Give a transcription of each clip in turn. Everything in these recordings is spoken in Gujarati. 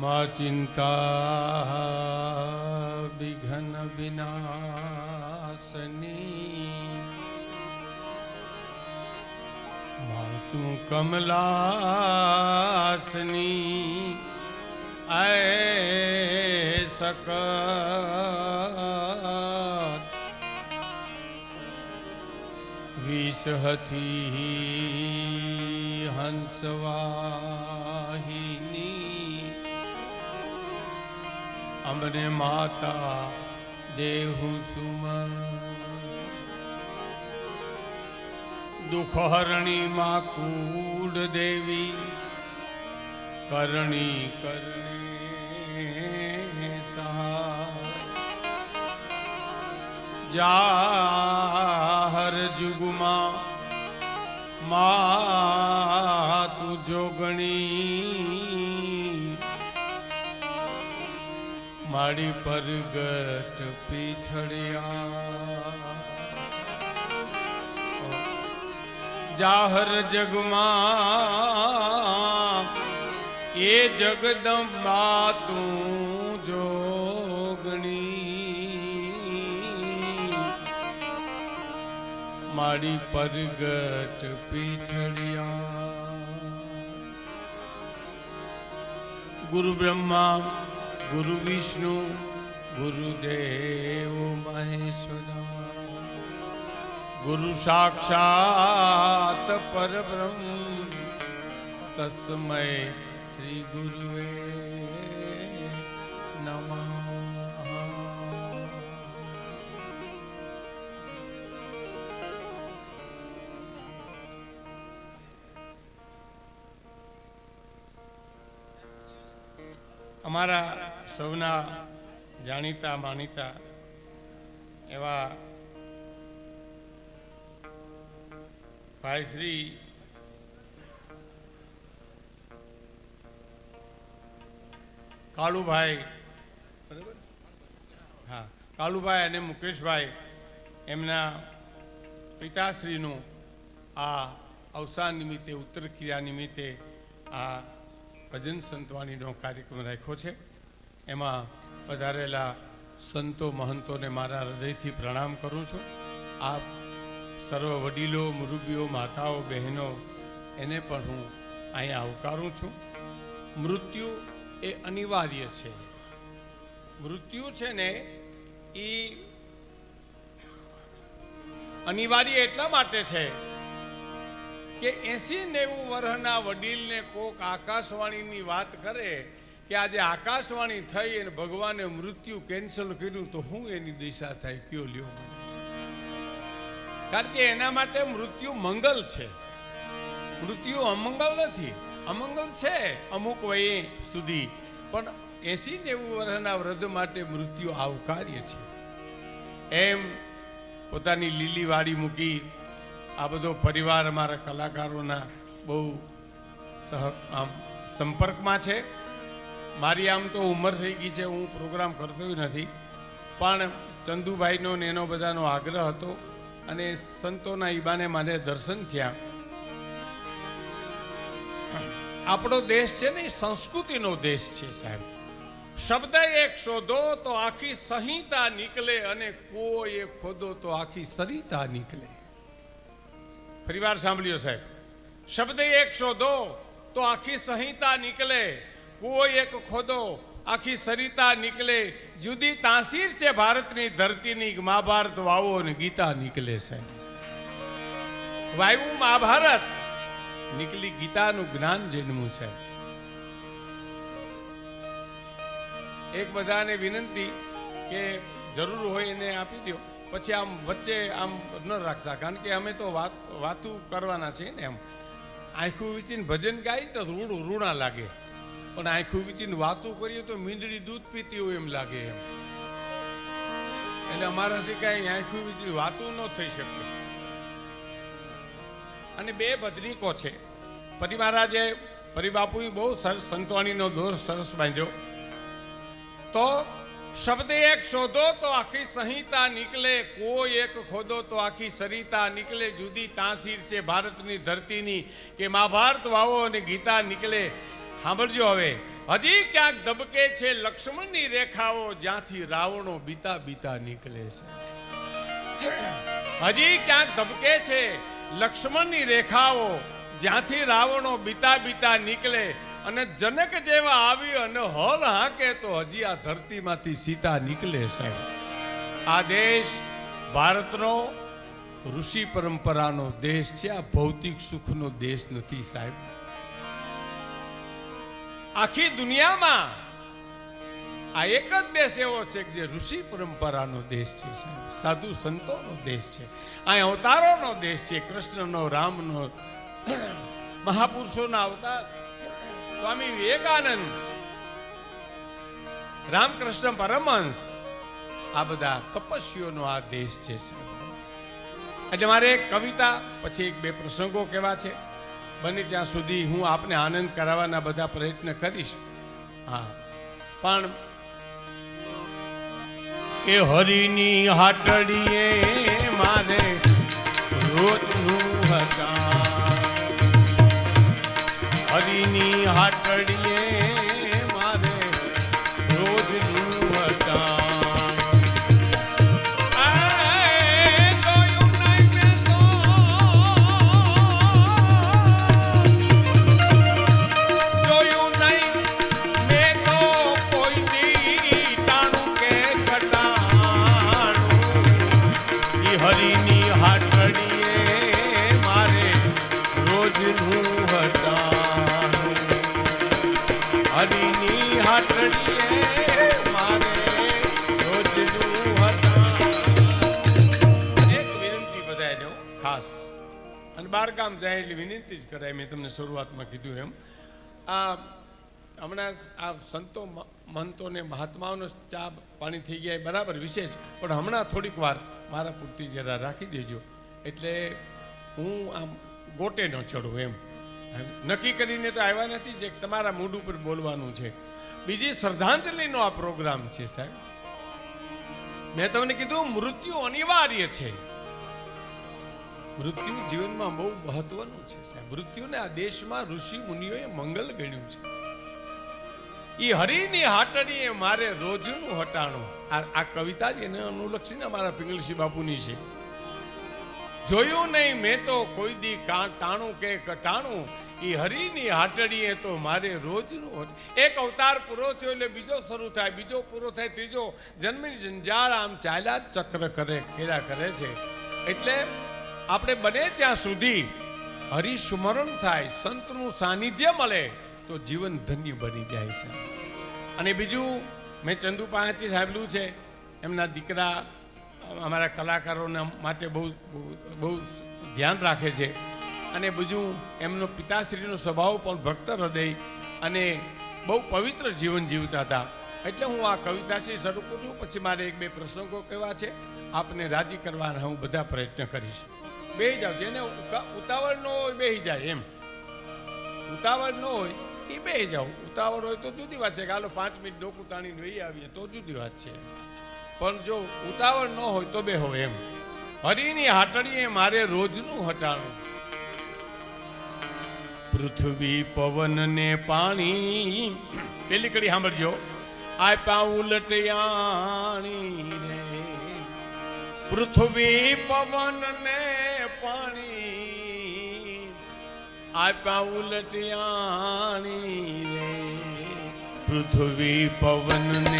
મા ચિંતા વિઘન વિનાશની મા તું કમલાસની આય સક વિષ હતી હંસવાહિની અમને માતા દેહુ સુમન દુઃખહરણી માં કુડ દેવી, કરણી કરણે જાહર જુગમાં મા તું જોગણી મારી પરગટ પીઠળિયા. જાહર જગમાં એ જગદંબા તું જોગણી. મારી પરગટ પીઠળિયા. ગુરુ બ્રહ્મા ગુરુ વિષ્ણુ ગુરુદેવ મહેશ્વરા ગુરુ સાક્ષાત પરબ્રહ્મ તસ્મય શ્રી ગુરુવે નમઃ. અમારા સૌના જાણીતા, માનીતા એવા ભાઈ શ્રી કાળુભાઈ, બરાબર? હા, કાળુભાઈ અને મુકેશભાઈ એમના પિતાશ્રીનું આ અવસાન નિમિત્તે ઉત્તર ક્રિયા નિમિત્તે આ ભજન સંતવાણીનો કાર્યક્રમ રાખ્યો છે. એમાં પધારેલા સંતો મહંતોને મારા હૃદયથી પ્રણામ કરું છું. આપ સર્વ વડીલો, મુરબીઓ, માતાઓ, બહેનો, એને પણ હું અહીંયા આવકારું છું. મૃત્યુ એ અનિવાર્ય છે. મૃત્યુ છે ને એ અનિવાર્ય એટલા માટે છે કે એસી નેવું વર્ષના વડીલને કોક આકાશવાણીની વાત કરે કે આજે આકાશવાણી થઈ અને ભગવાને મૃત્યુ કેન્સલ કર્યું તો હું એની દિશા થાય? કયો લ્યો કારણ કે એના માટે મૃત્યુ મંગલ છે. મૃત્યુ અમંગલ નથી. અમંગલ છે અમુક વયે સુધી. પણ એસી નેવું વર્ષના વૃદ્ધ માટે મૃત્યુ આવકાર્ય છે. એમ પોતાની લીલી વાડી મૂકી આ બધો પરિવાર અમારા કલાકારોના બહુ સહ આમ સંપર્કમાં છે. મારી આમ તો ઉંમર થઈ ગઈ છે, હું પ્રોગ્રામ કરતો નથી. પણ ચંદુભાઈનો ને એનો બધાનો આગ્રહ હતો અને સંતોના ઈબાને મને દર્શન થયા. આપણો દેશ છે ને સંસ્કૃતિનો દેશ છે સાહેબ. શબ્દ એક શોધો તો આખી સંહિતા નીકળે અને કોઈ એક ખોદો તો આખી સરિતા નીકળે. ફરીવાર સાંભળ્યો સાહેબ. શબ્દ એક શોધો તો આખી સંહિતા નીકળે કોઈ એક ખોદો, આખી સરિતા નીકળે. જુદી તાસીર છે ભારતની ધરતીની, મહાભારત વાવો અને ગીતા નીકળે છે. વાયુ મહાભારત, નીકળી ગીતાનું જ્ઞાન જન્મું છે. એક બધાને વિનંતી કે જરૂર હોય એને આપી દો. પછી આમ વચ્ચે આમ ન રાખતા, કારણ કે અમે તો વાત, વાતું કરવાના છીએ ને એમ. આંખું વીચીને ભજન ગાય તો રૂડું રૂણા લાગે. પણ આંખ વીચીને વાતો કરીએ તો મીંદડી દૂધ પીતી હોય એમ લાગે એમ. એટલે અમારાથી કાંઈ આંખ વીચી વાતો ન થઈ શકે. અને બે ભદ્રિકો છે. પરી મહારાજે પરી બાપુએ બહુ સરસ સંતવાણીનો દોર સરસ બાંધ્યો. તો શબ્દ એક શોધો તો આખી સંહિતા નીકળે, કોઈ એક ખોદો તો આખી સરિતા નીકળે. જુદી તાસીર છે ભારતની ધરતીની, કે મહાભારત વાવો અને ગીતા નીકળે. સાંભળજો હવે. હજી ક્યાંક ધબકે છે લક્ષ્મણની રેખાઓ જ્યાંથી રાવણો બીતા બીતા નીકળે છે. હજી ક્યાંક ધબકે છે લક્ષ્મણની રેખાઓ જ્યાંથી રાવણો બીતા બીતા નીકળે અને જનક જેવા આવી અને હલ હાકે તો હજી આ ધરતીમાંથી સીતા નીકળે છે. આ દેશ ભારતનો ઋષિ પરંપરાનો દેશ છે, આ ભૌતિક સુખનો દેશ નથી સાહેબ. આખી દુનિયામાં આ એક જ દેશ એવો છે કે જે ઋષિ પરંપરાનો દેશ છે સાહેબ. સાધુ સંતોનો દેશ છે. આ અવતારોનો દેશ છે. કૃષ્ણનો, રામનો, મહાપુરુષોના અવતાર. સ્વામી વિવેકાનંદ, રામકૃષ્ણ પરમહંસ, આ બધા તપસ્વીઓનો આ દેશ છે સાહેબ. એટલે મારે એક કવિતા, પછી એક બે પ્રસંગો કેવા છે. બને ત્યાં સુધી હું આપને આનંદ કરાવવાના બધા પ્રયત્ન કરીશ. હા. પણ કે હરિની હાટડીએ મારે રોજનું હતા હરિની હાટડીએ ગામ જાય એટલે વિનંતી જ કરાય. મેં તમને શરૂઆતમાં કીધું એમ. આ હમણાં આ સંતો મંતોને મહાત્માઓનો ચા પાણી થઈ ગયા બરાબર વિશેષ. પણ હમણાં થોડીક વાર મારા પૂરતી જરા રાખી દેજો. એટલે હું આમ ગોટે ન ચડું એમ. નક્કી કરીને તો આવ્યા નથી જે તમારા મૂડ ઉપર બોલવાનું છે. બીજી શ્રદ્ધાંજલિનો આ પ્રોગ્રામ છે સાહેબ. મેં તમને કીધું, મૃત્યુ અનિવાર્ય છે. મૃત્યુ જીવનમાં બહુ મહત્વનું છે સાહેબ. મૃત્યુને આ દેશમાં ઋષિ મુનિઓએ મંગલ ગણ્યું છે. એ હરિની હાટડીએ મારે રોજનું હટાણું. આ કવિતા જ એને અનુલક્ષીને અમારા પિંગલસિંહ બાપુની છે. જોયું નહીં મેં તો કોઈ દી ટાણું કે કટાણું. એ હરિની હાટડીએ તો મારે રોજનું એક અવતાર પૂરો થયો એટલે બીજો શરૂ થાય, બીજો પૂરો થાય, ત્રીજો. જન્મની જંજાળ આમ ચાલ્યા ચક્ર કરે કર્યા કરે છે. એટલે આપણે બને ત્યાં સુધી હરિસ્મરણ થાય, સંતનું સાનિધ્ય મળે, તો જીવન ધન્ય બની જાય છે. અને બીજું, મેં ચંદુ પાસેથી સાંભળ્યું છે, એમના દીકરા અમારા કલાકારોના માટે બહુ, બહુ- ધ્યાન રાખે છે. અને બીજું, એમનો પિતાશ્રીનો સ્વભાવ પણ ભક્ત હૃદય અને બહુ પવિત્ર જીવન જીવતા હતા. એટલે હું આ કવિતાથી શરૂ કરું છું, પછી મારે એક બે પ્રસંગો કહેવા છે. આપને રાજી કરવાના હું બધા પ્રયત્ન કરીશ. બેહી જાવ જેને ઉતાવળ ન હોય બેહી જાય એમ. ઉતાવળ ન હોય એ બે જાવ. ઉતાવળ હોય તો જુદી વાત છે. કે હાલો પાંચ મિનિટ ડોકું તાણીને વહી આવીએ તો જુદી વાત છે. પણ જો ઉતાવળ ન હોય તો બેહો એમ. હરિની હાટડીએ મારે રોજનું હટાણું. પૃથ્વી પવન ને પાણી પેલી કડી સાંભળજો. આપ્યા ઉલટિયાણી રે. પૃથ્વી પવન ને પાણી આપ્યા ઉલટિયાણી પૃથ્વી પવન ને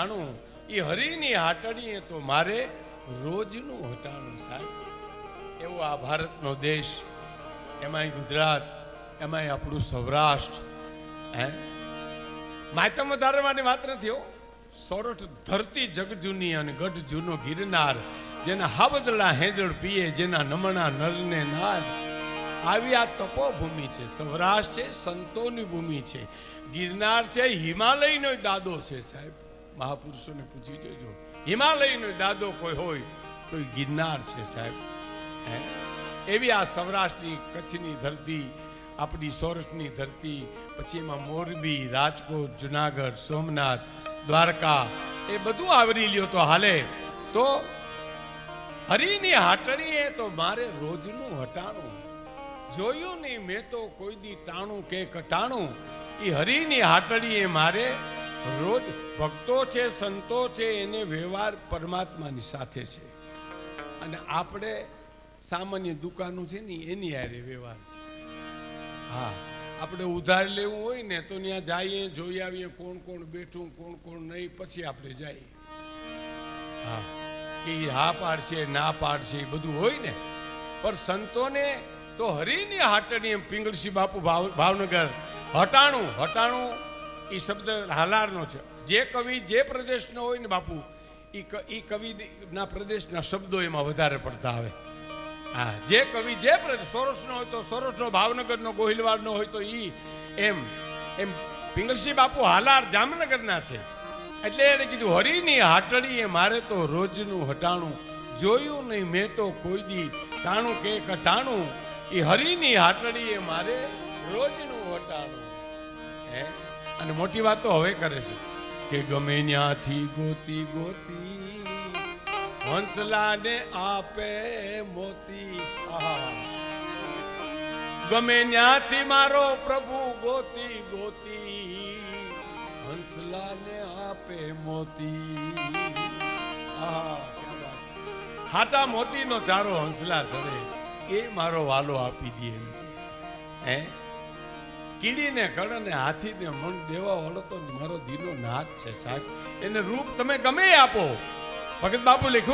નાણું એ હરિની હાટડીએ તો મારે રોજનું હટાણું સાહેબ એવો આ ભારતનો દેશ, એમાંય ગુજરાત, એમાંય આપણું સૌરાષ્ટ્ર, હે? માતમ વધારવાની વાત નથી હો. સોરઠ ધરતી જગજૂની અને ગઢ જૂનો ગિરનાર, જેના હાબદલા હેંજળ પીએ, જેના નમણા નરને નાર. આવી આ તપોભૂમિ છે, સૌરાષ્ટ્ર છે, સંતોની ભૂમિ છે. ગિરનાર છે, હિમાલયનો દાદો છે સાહેબ. મહાપુરુષોને પૂછી જોજો. હિમાલયનો દાદો કોઈ હોય તો ગિરનાર છે સાહેબ. એવી આ સૌરાષ્ટ્રની કચ્છની ધરતી, આપણી સૌરાષ્ટ્રની ધરતી, પછી એમાં મોરબી, રાજકોટ, જુનાગઢ, સોમનાથ, દ્વારકા, એ બધું આવરી લ્યો તો હાલે. તો હરીની હાટડીએ તો મારે રોજનું હટાણું. જોયું નહીં મેં તો કોઈ દી ટાણું કે કટાણું. એ હરીની હાટડીએ મારે રોજ ભક્તો છે, સંતો છે, એને વ્યવહાર પરમાત્માની સાથે છે. અને આપણે સામાન્ય દુકાનો છે ને, એની હારે વ્યવહાર છે. હા, આપણે ઉધાર લેવું હોય ને, તો ત્યાં જઈએ, જોઈ આવીએ કોણ કોણ બેઠું, કોણ કોણ નહીં, પછી આપણે જઈએ. હા કે હા પાડ છે, ના પાડ છે, એ બધું હોય ને. પણ સંતોને તો હરીની હાટણી એમ પિંગળસી બાપુ ભાવ, ભાવનગર, હટાણું હટાણું એ શબ્દ હાલારનો છે. જે કવિ જે પ્રદેશનો હોય ને બાપુ એ એ કવિના પ્રદેશના શબ્દો એમાં વધારે પડતા આવે. હા, જે કવિ જે પ્રદેશ સોરસનો હોય તો સોરઠનો ભાવનગરનો, ગોહિલવાડનો હોય તો એ એમ એમ પિંગલસિંહ બાપુ હાલાર જામનગરના છે. એટલે એને કીધું, હરીની હાટડીએ મારે તો રોજનું હટાણું જોયું નહીં, મેં તો કોઈ દી ટાણું કે કટાણું એ હરીની હાટડીએ મારે રોજનું હટાણું. હે? અને મોટી વાત તો હવે કરે છે કે ગમે ત્યાંથી ગોતી ગોતી, હંસલાને આપે મોતી. ગમે ત્યાંથી મારો પ્રભુ ગોતી ગોતી, હંસલાને આપે મોતી. હાટા મોતીનો ચારો હંસલા ચડે, એ મારો વાલો આપી દે એમ. કીડીને, કળને, હાથીને, મન દેવા વાળો તો મારો દીનો નાથ છે સાહેબ. એને રૂપ તમે ગમે આપો. ભગત બાપુ લખ્યું